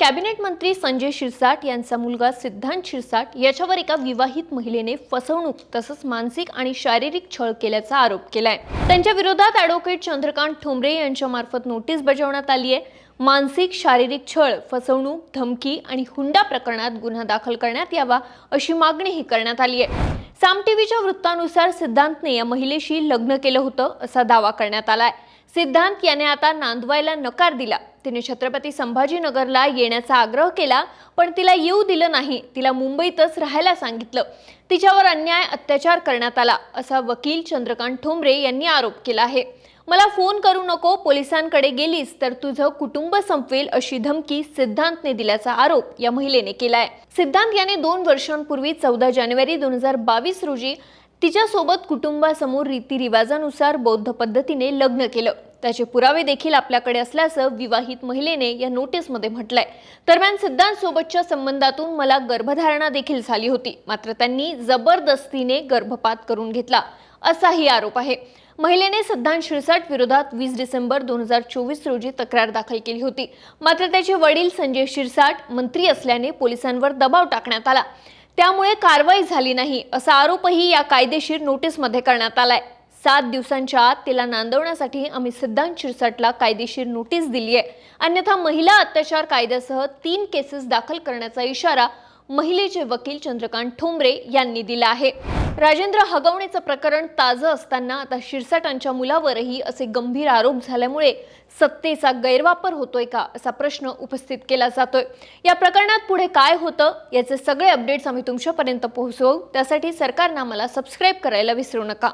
Cabinet मंत्री संजय शिरसाट यांचा मुलगा सिद्धांत शिरसाट याच्यावर एका विवाहित महिलेने फसवणूक तसंच मानसिक आणि शारीरिक छळ केल्याचा आरोप केलाय. त्यांच्या विरोधात ॲडव्होकेट चंद्रकांत ठोंबरे यांच्या मार्फत नोटीस बजावण्यात आली आहे मानसिक शारीरिक छळ फसवणूक धमकी आणि हुंडा प्रकरणात गुन्हा दाखल करण्यात यावा अशी मागणीही करण्यात आली आहे साम टीव्हीच्या वृत्तानुसार सिद्धांतने या महिलेशी लग्न केलं होतं असा दावा करण्यात आलाय. सिद्धांत याने आता नांदवायला नकार दिला. तिने छत्रपती संभाजीनगरला येण्याचा आग्रह केला पण तिला येऊ दिलं नाही. तिला मुंबईतच राहायला सांगितलं. तिच्यावर अन्याय अत्याचार करण्यात आला असा वकील चंद्रकांत ठोंबरे यांनी आरोप केला आहे. मला फोन करू नको पोलिसांकडे गेलीस तर तुझं कुटुंब संपवेल अशी धमकी सिद्धांतने दिल्याचा आरोप या महिलेने केलाय. सिद्धांत याने दोन वर्षांपूर्वी चौदा जानेवारी दोन हजार बावीस रोजी तिच्यासोबत कुटुंबासमोर रीतिरिवाजानुसार बौद्ध पद्धतीने लग्न केलं. त्याचे पुरावे देखील आपल्याकडे असल्याचं विवाहित महिलेने या नोटीसमध्ये म्हटलंय. दरम्यान सिद्धांतसोबतच्या संबंधातून मला गर्भधारणा देखील झाली होती. मात्र त्यांनी जबरदस्तीने गर्भपात करून घेतला असाही आरोप आहे. महिलेने सिद्धांत शिरसाट विरोधात वीस डिसेंबर दोन हजार चोवीस रोजी तक्रार दाखल केली होती. मात्र त्याचे वडील संजय शिरसाट मंत्री असल्याने पोलिसांवर दबाव टाकण्यात आला. त्यामुळे कारवाई झाली नाही असा आरोपही या कायदेशीर नोटीसमध्ये करण्यात आलाय. सात दिवसांच्या आत तिला नांदवण्यासाठी आम्ही सिद्धांत शिरसाटला कायदेशीर नोटीस दिली आहे. अन्यथा महिला अत्याचार कायद्यासह तीन केसेस दाखल करण्याचा इशारा महिलेचे वकील चंद्रकांत ठोंबरे यांनी दिला आहे. राजेंद्र हगवणेचं प्रकरण ताजं असताना आता शिरसाटांच्या मुलावरही असे गंभीर आरोप झाल्यामुळे सत्तेचा गैरवापर होतोय का असा प्रश्न उपस्थित केला जातोय. या प्रकरणात पुढे काय होतं याचे सगळे अपडेट्स आम्ही तुमच्यापर्यंत पोहोचवू. त्यासाठी सरकारनं आम्हाला सबस्क्राईब करायला विसरू नका.